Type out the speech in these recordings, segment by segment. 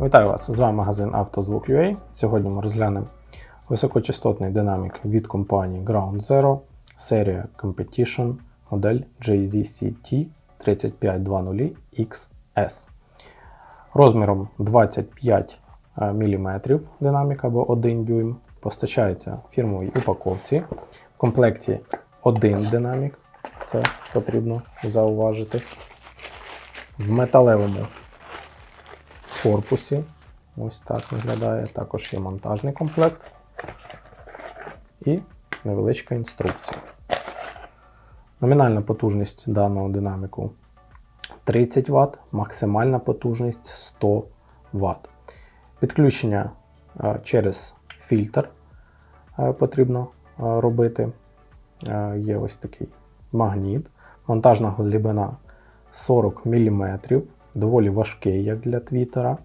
Вітаю вас! З вами магазин «Автозвук.UA». Сьогодні ми розглянемо високочастотний динамік від компанії Ground Zero, серія Competition, модель JZCT 3520XS. Розміром 25 мм динамік або 1 дюйм. Постачається фірмовій упаковці. В комплекті один динамік, це потрібно зауважити. В металевому корпусі. Ось так виглядає. Також є монтажний комплект і невеличка інструкція. Номінальна потужність даного динаміку 30 Вт, максимальна потужність 100 Вт. Підключення е, через фільтр е, потрібно е, робити. Є ось такий магніт. Монтажна глибина 40 мм, доволі важкий, як для твітера.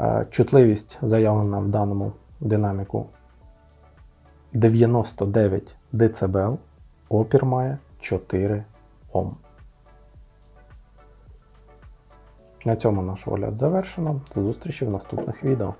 Е, Чутливість заявлена в даному динаміку 99 дБ, опір має 4 Ом. На цьому наш огляд завершено. До зустрічі в наступних відео.